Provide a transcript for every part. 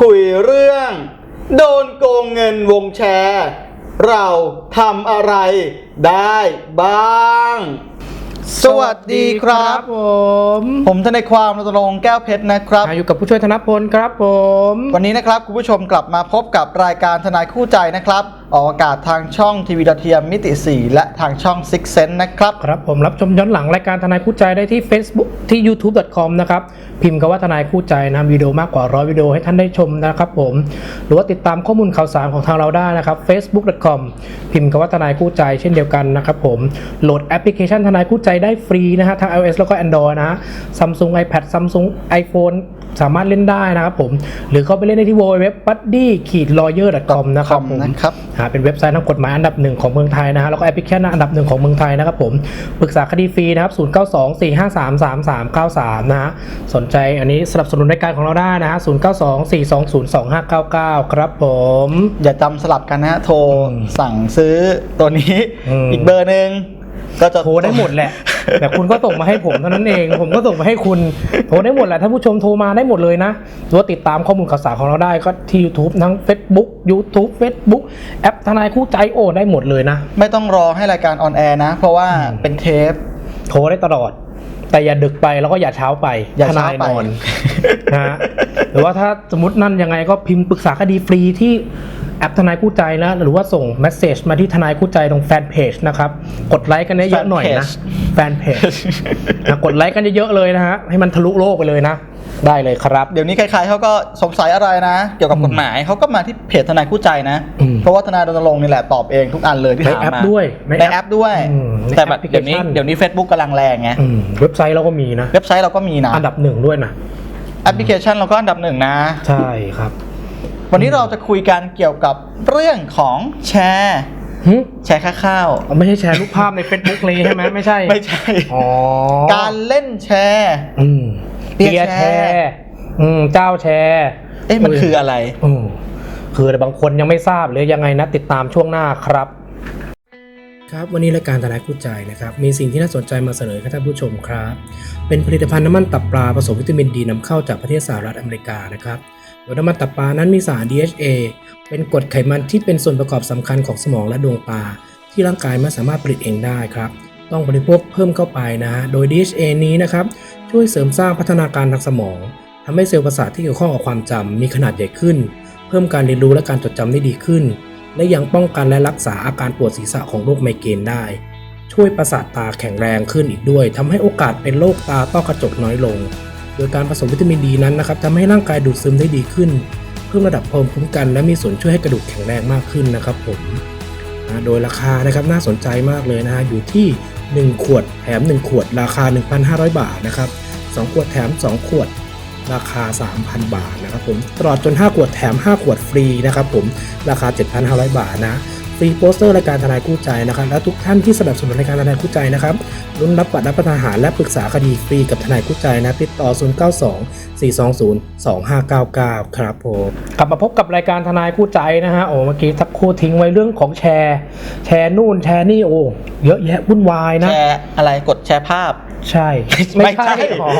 คุยเรื่อง โดนโกงเงินวงแชร์ เราทำอะไรได้บ้าง สวัสดีครับ ผมผมทนายความรณรงค์แก้วเพชรนะครับ อ่าอยู่กับผู้ช่วยธนพลครับผม วันนี้นะครับคุณผู้ชมกลับมาพบกับรายการทนายคู่ใจนะครับ ออกอากาศทางช่องทีวีดาวเทียมมิติ 4 และทางช่อง Six Sense นะครับ ครับผมรับชมย้อนหลังรายการทนายคู่ใจได้ที่ Facebook ที่ youtube.com นะครับ พิมพ์คำว่าทนายคู่ใจนะวิดีโอมากกว่าร้อยวิดีโอให้ท่านได้ชมนะครับผม หรือว่าติดตามข้อมูลข่าวสารของทางเราได้นะครับ facebook.com พิมพ์คำว่าทนายคู่ใจเช่นเดียวกันนะครับผมโหลดแอปพลิเคชันทนายคู่ใจได้ฟรีนะฮะทั้ง iOS แล้วก็ Android นะฮะ Samsung iPad Samsung iPhone สามารถเล่นได้นะครับผม หรือเข้าไปเล่นได้ที่ www.buddy-lawyer.com นะครับผมนะครับอ่าเป็นเว็บไซต์ทางกฎหมายอันดับหนึ่งของเมืองไทยนะฮะแล้วก็แอปพลิเคชันอันดับหนึ่งของเมืองไทยนะครับผมปรึกษาคดีฟรีนะครับ 0 9 2 4 5 3 3 3 9 3 นะฮะสนใจอันนี้สนับสนุนรายการของเราได้นะฮะ0 9 2 4 2 0 2 5 9 9 ครับผม อย่าจำสลับกันนะฮะโทรอืมสั่งซื้อตัวนี้อืมอีกเบอร์หนึ่งก็จะโทรได้หมดแหละ แต่คุณก็ส่งมาให้ผมเท่านั้นเอง ผมก็ส่งมาให้คุณโทรได้หมดแหละท่านผู้ชมโทรมาได้หมดเลยนะหรือว่าติดตามข้อมูลข่าวสารของเราได้ก็ที่ YouTube ทั้ง Facebook YouTube Facebook แอปทนายคู่ใจโอได้หมดเลยนะ ไม่ต้องรอให้รายการออนแอร์นะ เพราะว่าอืมเป็นเทปโทรได้ตลอด แต่อย่าดึกไปแล้วก็อย่าเช้าไปอย่าทเช้านายไปนอนนะฮะหรือว่าถ้าสมมตินั่นยังไงก็พิมพ์ปรึกษาคดีฟรีที่ แอปทนายคู่ใจนะหรือว่าส่งเมสเซจมาที่ทนายคู่ใจตรงแฟนเพจนะครับกดไลค์กันเยอะๆหน่อยนะแฟนเพจนะกดไลค์กันเยอะๆเลยนะฮะให้มันทะลุโลกไปเลยนะได้เลยครับ เดี๋ยวนี้ใครๆเขาก็สงสัยอะไรนะ เกี่ยวกับอืมกฎหมายเขาก็มาที่เพจทนายคู่ใจนะอืมเพราะว่าทนายรณรงค์นี่แหละตอบเองทุกอันเลยที่ในถามแอปมาด้วยในแอปด้วยอืมในแต่แบบแอปพลิเคเดี๋ยวนี้ชันเดี๋ยวนี้ Facebook กำลังแรงไงอืมเว็บไซต์เราก็มีนะ เว็บไซต์เราก็มีนะ อันดับหนึ่งด้วยนะแอปพลิเคชันเราก็อันดับหนึ่งนะ ใช่ครับ วันนี้เราจะคุยกันเกี่ยวกับเรื่องของแชร์หึแชร์ค่าข้าวไม่ใช่แชร์รูปภาพใน Facebook เลยใช่ไหมไม่ใช่ไม่ใช่ อ๋อการเล่นแชร์อืมเปีเปียยแชแชร์ร์อืมเจ้าแชร์เอ๊ะมันคืออะไร อืมคือแต่บางคนยังไม่ทราบหรือยังไงนะติดตามช่วงหน้าครับ ครับวันนี้รายการทนายคู่ใจนะครับ มีสิ่งที่น่าสนใจมาเสนอให้ท่านผู้ชมครับ เป็นผลิตภัณฑ์น้ำมันตับปลาผสมวิตามินดีนำเข้าจากประเทศสหรัฐอเมริกานะครับ โดยน้ำมันตับปลานั้นมีสาร DHA เป็นกรดไขมันที่เป็นส่วนประกอบสำคัญของสมองและดวงตา ที่ร่างกายไม่สามารถผลิตเองได้ครับ ต้องบริโภคเพิ่มเข้าไปนะฮะ โดย DHA นี้นะครับช่วยเสริมสร้างพัฒนาการทางสมองทำให้เซลล์ประสาทที่เกี่ยวข้องกับความจำมีขนาดใหญ่ขึ้น เพิ่มการเรียนรู้และการจดจำได้ดีขึ้น และยังป้องกันและรักษาอาการปวดศีรษะของโรคไมเกรนได้ ช่วยประสาทตาแข็งแรงขึ้นอีกด้วยทำให้โอกาสเป็นโรคตาต้อกระจกน้อยลง โดยการผสมวิตามินดีนั้นนะครับทำให้ร่างกายดูดซึมได้ดีขึ้น เพิ่มระดับภูมิคุ้มกัน และมีส่วนช่วยให้กระดูกแข็งแรงมากขึ้นนะครับผมโดยราคานะครับน่าสนใจมากเลยนะฮะอยู่ที่ 1 ขวดแถม 1 ขวด ราคา 1,500 บาทนะครับ2ขวดแถม 2 ขวดราคา 3,000 บาทนะครับผมตลอดจน 5 ขวดแถม 5 ขวดฟรีนะครับผมราคา 7,500 บาทนะ ฟรีโปสเตอร์รายการทนายคู่ใจนะครับ และทุกท่านที่สนับสนุนรายการทนายคู่ใจนะครับรุ่นรับบัตรรับประทานอาหารและปรึกษาคดีฟรีกับทนายคู่ใจนะ ติดต่อ 092 420 2599 ครับผมกลับมาพบกับรายการทนายคู่ใจนะฮะโอ้เมื่อกี้ทักครู่ทิ้งไว้เรื่องของแชร์ แชร์นู่นแชร์นี่โอ้เยอะแยะวุ่นวายนะแชร์อะไรกดแชร์ภาพ ใช่ ไม่ใช่อ๋อ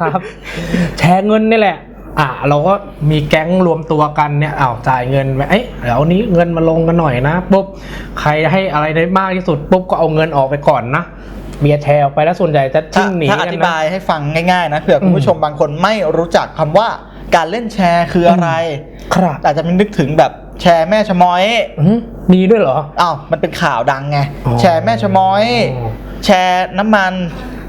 ครับ แชร์เงินนี่แหละ อะเราก็มีแก๊งรวมตัวกันเนี่ยอ้าวจ่ายเงินไปเอ้ยเดี๋ยวนี้เงินมาลงกันหน่อยนะปุ๊บใครให้อะไรได้มากที่สุดปุ๊บก็เอาเงินออกไปก่อนนะเบียร์แชร์ออกไปแล้วส่วนใหญ่จะถ้าทิ้งหนีถ้าอกันธินะบายให้ฟังง่ายๆนะเผื่อคุณอืมผู้ชมบางคนไม่รู้จักคำว่าการเล่นแชร์คืออะไร ครับอาจจะมันนึกถึงแบบแชร์แม่ชะม้อยอืมมีด้วยเหรออ้าวมันเป็นข่าวดังไงอ๋อแชร์แม่ชะม้อยอ๋อแชร์น้ำมัน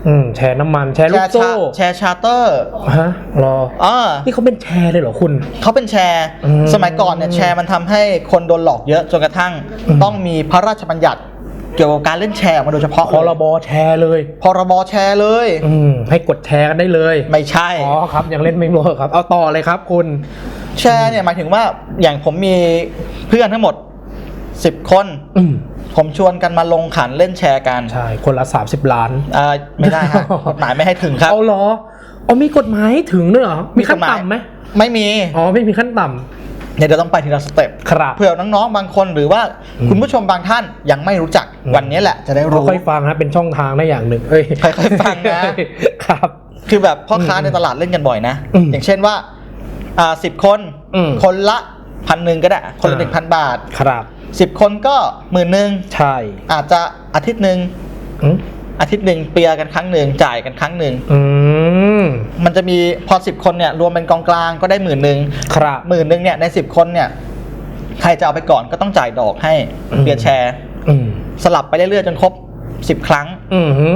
อืมแชร์น้ำมันแชร์ลูแชกร์โซ่ชาแชร์ชาร์เตอร์ฮะรออ่านี่เขาเป็นแชร์เลยเหรอคุณ เขาเป็นแชร์อืมสมัยก่อนเนี่ยแชร์มันทำให้คนโดนหลอกเยอะจนกระทั่งอืมต้องมีพระราชบัญญัติเกี่ยวกับการเล่นแชร์ออกมาโดยเฉพาะพรบแชร์เลยพรบแชร์เลยอืมให้กดแชร์กันได้เลย ไม่ใช่อ๋อครับยังเล่นไม่หมดครับเอาต่อเลยครับคุณแชร์เนี่ยหมายถึงว่าอย่างผมมีเพื่อนทั้งหมด10คนอืม ผมชวนกันมาลงขันเล่นแชร์กันใช่คนละ 30 ล้านอ่าไม่ได้ฮะกฎหมายไม่ให้ถึงครับเอาเหรอเอามีกฎหมายให้ถึงด้วยเหรอมีขั้นกฎหายต่ำไหมไม่มีอ๋อไม่มีขั้นต่เนี่ยเดี๋ยวต้องไปทีละสเต็ปำครับเผื่อน้องๆ บางคนหรือว่าอืมคุณผู้ชมบางท่านยังไม่รู้จักอืมวันนี้แหละจะได้รู้ค่อยๆฟังนะเป็นช่องทางได้อย่างหนึ่งเอ้ยค่อยๆฟังนะครับ คือแบบพ่อค้าอืมในตลาดเล่นกันบ่อยนะอืมอย่างเช่นว่าอ่าสิบคนอืมคนละพันหนึ่งก็ได้ คนละอ่าหนึ่งพันบาทครับ สิบคนก็หมื่นหนึ่งใช่อาจจะอาทิตย์หนึ่งอืมอาทิตย์หนึ่งเปียร์กันครั้งหนึ่งจ่ายกันครั้งหนึ่งอืมมันจะมีพอสิบคนเนี่ยรวมเป็นกองกลางก็ได้หมื่นหนึ่งครับหมื่นหนึ่งเนี่ยในสิบคนเนี่ยใครจะเอาไปก่อนก็ต้องจ่ายดอกให้อืมเปียร์แชร์อืมสลับไปเรื่อยๆจนครบสิบครั้งอืมฮึ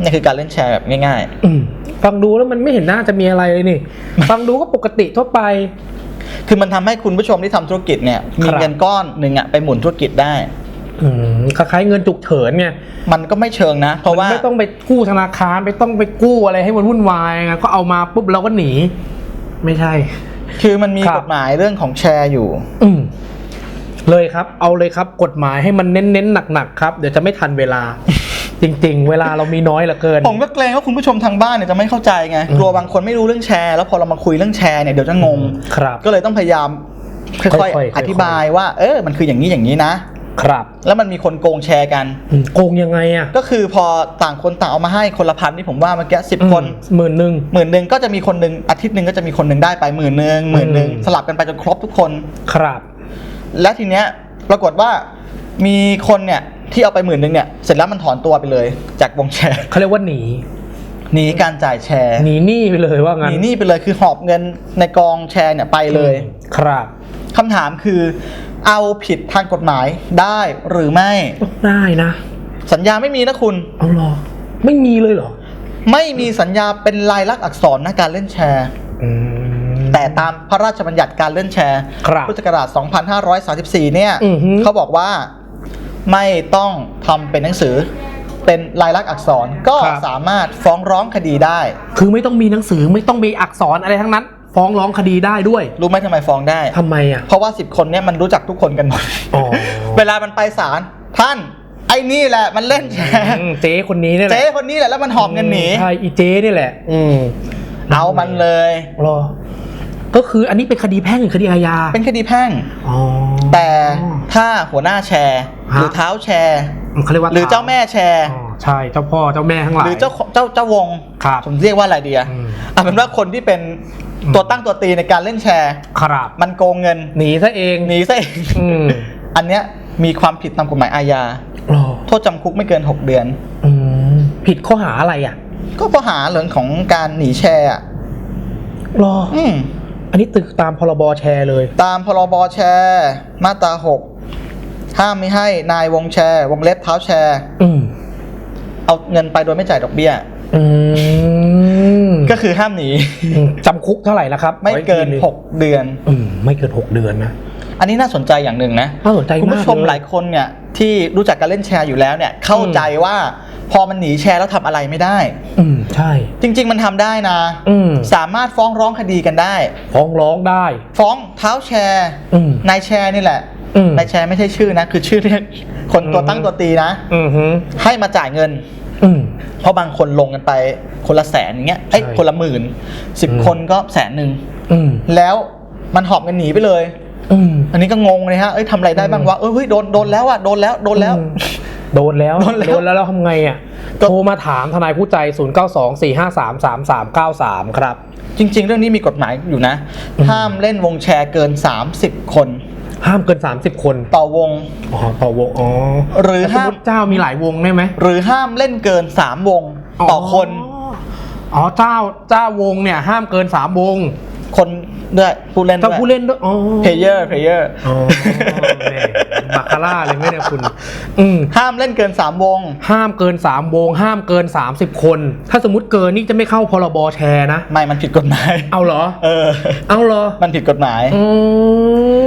นี่คือการเล่นแชร์แบบง่ายอืมฟังดูแล้วมันไม่เห็นน่าจะมีอะไรเลยนี่ ฟังดูก็ปกติทั่วไปๆ คือมันทำให้คุณผู้ชมที่ทำธุรกิจเนี่ยมีครับเงินก้อนหนึ่งอะไปหมุนธุรกิจได้อืมคล้ายๆเงินฉุกเฉินไงมันก็ไม่เชิงนะ เพราะว่าไม่ต้องไปกู้ธนาคารไม่ต้องไปกู้อะไรให้มันวุ่นวายไงก็เอามาปุ๊บเราก็หนี ไม่ใช่ คือมันมีครับกฎหมายเรื่องของแชร์อยู่ อืมเลยครับ เอาเลยครับ กฎหมายให้มันเน้นๆหนักๆครับ เดี๋ยวจะไม่ทันเวลา จริง ๆ เวลาเรามีน้อยเหลือเกิน ผมก็เกรงว่าคุณผู้ชมทางบ้านเนี่ยจะไม่เข้าใจไงอืมกลัวบางคนไม่รู้เรื่องแชร์ แล้วพอเรามาคุยเรื่องแชร์เนี่ยเดี๋ยวจะงงครับ ก็เลยต้องพยายามค่ค่ออยยๆๆอธิบายว่า เออมันคืออย่างนี้อย่างนี้นะครับ แล้วมันมีคนโกงแชร์กันอืมโกงยังไงอะก็คือพอต่างคนต่างเอามาให้คนละพันที่ผมว่าเมื่อกี้สิบคนหมื่นหนึ่งหมื่นหนึ่งก็จะมีคนหนึ่งอาทิตย์หนึ่งก็จะมีคนหนึ่งได้ไปหมื่นหนึ่งหมื่นหนึ่งอืมสลับกันไปจนครบทุกคนครับ แล้วทีเนี้ยปรากฏว่ามีคนเนี่ย ที่เอาไปหมื่นหนึ่งเนี่ยเสร็จแล้วมันถอนตัวไปเลย จากวงแชร์เขาเรียกว่าหนีหนีการจ่ายแชร์หนีหนี้ไปเลยว่าหงั้นนีหนี้ไปเลยคือหอบเงินในกองแชร์เนี่ยไปเลย ครับคำถามคือ เอาผิดทางกฎหมายได้หรือไม่ได้นะ สัญญาไม่มีนะคุณเอาหรอไม่มีเลยเหรอ ไม่มีสัญญาเป็นลายลักษณ์อักษรนะการเล่นแชร์อืมแต่ตามพระราชบัญญัติการเล่นแชร์ครับพุทธศักราช 2534 เนี่ยอือฮึเขาบอกว่า ไม่ต้องทำเป็นหนังสือ เป็นลายลักษณ์อักษรก็สามารถฟ้องร้องคดีได้ คือไม่ต้องมีหนังสือไม่ต้องมีอักษรอะไรทั้งนั้น ฟ้องร้องคดีได้ด้วยรู้ไหมทำไมฟ้องได้ ทำไมอะ เพราะว่า 10 คนเนี่ยมันรู้จักทุกคนกันหมด อ๋อ เวลามันไปศาลท่าน ไอ้นี่แหละมันเล่นแชร์อืมเจ๊คนนี้เนี่ยแหละเจ๊คนนี้แหละแล้วมันหอบเงินหนี ใช่อีเจ๊นี่แหละ อืมเอามันเลย รอ ก็คืออันนี้เป็นคดีแพ่งหรือคดีอาญาเป็นคดีแพ่ง อ๋อ แต่ถ้าหัวหน้าแชร์ฮะหรือเท้าแชร์เขาเรียกว่าหรือเจ้าแม่แชร์อ๋อใช่เจ้าพ่อเจ้าแม่ทั้งหลายหรือเจ้าเจ้าเจ้าวงครับผมเรียกว่าอะไรดีอะอืมเอาเป็นว่าคนที่เป็นอืมตัวตั้งตัวตีในการเล่นแชร์ครับมันโกงเงินหนีซะเองหนีซะเองอืมอันเนี้ยมีความผิดตามกฎหมายอาญารอโทษจำคุกไม่เกิน 6 เดือนอืมผิดข้อหาอะไรอะ ก็ข้อหาเรื่องของการหนีแชร์อะรออืม อันนี้ตึกตามพรบแชร์เลย ตามพรบแชร์ มาตรา6ห้ามไม่ให้นายวงแชร์ วงเล็บเท้าแชร์ อืมเอาเงินไปโดยไม่จ่ายดอกเบี้ย อืมก็คือห้ามหนีอืมจำคุกเท่าไหร่แล้วครับไม่เกินขออีที6เดือน อืมไม่เกินหกเดือนนะ อันนี้น่าสนใจอย่างหนึ่งนะ น่าสนใจมากคุณผู้ชมเลยหลายคนเนี่ย ที่รู้จักการเล่นแชร์อยู่แล้วเนี่ย เข้าใจว่าพอมันหนีแชร์แล้วทำอะไรไม่ได้ อืม ใช่ จริง ๆ มันทำได้นะ อืมสามารถฟ้องร้องคดีกันได้ ฟ้องร้องได้ ฟ้องเท้าแชร์อืมนายแชร์นี่แหละอืมนายแชร์ไม่ใช่ชื่อนะ คือชื่อเรียกคนตัวตั้งตัวตีนะ อืมฮึให้มาจ่ายเงิน อืม เพราะบางคนลงกันไปคนละแสนอย่างเงี้ยเอ้ยใช่คนละหมื่นสิบอืม คนก็แสนหนึ่งอืมแล้วมันหอบเงินหนีไปเลย อืม อันนี้ก็งงเลยฮะเอ้ยทำอะไรได้บ้างวะเอ้ยเฮ้ยโดนโดนแล้วอะโดนแล้วโดนแล้ว อืม โดนแล้วโดนแล้ว โดนแล้วแล้วทำไงอะก็โทรมาถามทนายผู้ใจ 0 9 2 4 5 3 3 3 9 3 ครับ จริง ๆ เรื่องนี้มีกฎหมายอยู่นะอืมห้ามเล่นวงแชร์เกิน 30 คน ห้ามเกิน 30 คนต่อวง อ๋อต่อวงอ๋อหรือแล้วสมห้ามมติเจ้ามีหลายวงได้ไหม หรือห้ามเล่นเกิน 3 วงต่อคน อ๋อเจ้าเจ้าวงเนี่ย ห้ามเกิน3วงคนด้วยผู้เล่นด้เจ้าวยผู้เล่นด้วยอ๋อเพลเยอร์เพลเยอร์ อ๋อแม่ บาคาร่าเลยไหมเนี่ยคุณ อืมห้ามเล่นเกิน 3 วง ห้ามเกิน 3 วง ห้ามเกิน 30 คน ถ้าสมมติเกินนี่จะไม่เข้าพรบแชร์นะ ไม่มันผิดกฎหมาย เอาเหรอ เออ เอาเหรอ มันผิดกฎหมายอื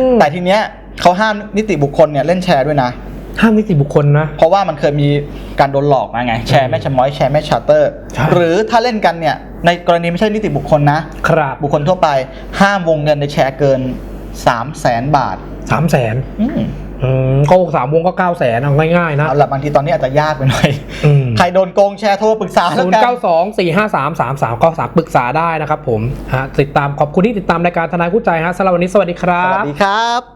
มแต่ทีเนี้ยเขาห้ามนิติบุคคลเนี่ยเล่นแชร์ด้วยนะ ห้ามนิติบุคคลนะ เพราะว่ามันเคยมีการโดนหลอกมาไง แชร์แม่ชะม้อยแชร์แม่ชาร์เตอร์ใช่หรือถ้าเล่นกันเนี่ย ในกรณีไม่ใช่นิติบุคคลนะ ครับ บุคคลทั่วไป ห้ามวงเงินในแชร์เกิน3 0 0แสนบาทสามแสน อืมอืมก็สามวงก็เก้าแสนเอาง่ายๆนะเอาละบางทีตอนนี้อาจจะยากไปหน่อย อืม ใครโดนโกงแชร์โทรปรึกษาแล้วศูนกัย์นเก้าสองสี่ห้าสามสามสามก็สามปรึกษาได้นะครับผมฮะติดตามขอบคุณที่ติดตามรายการทนายคู่ใจฮะสำหรับวันนี้สวัสดีครัสวับ สดีครับ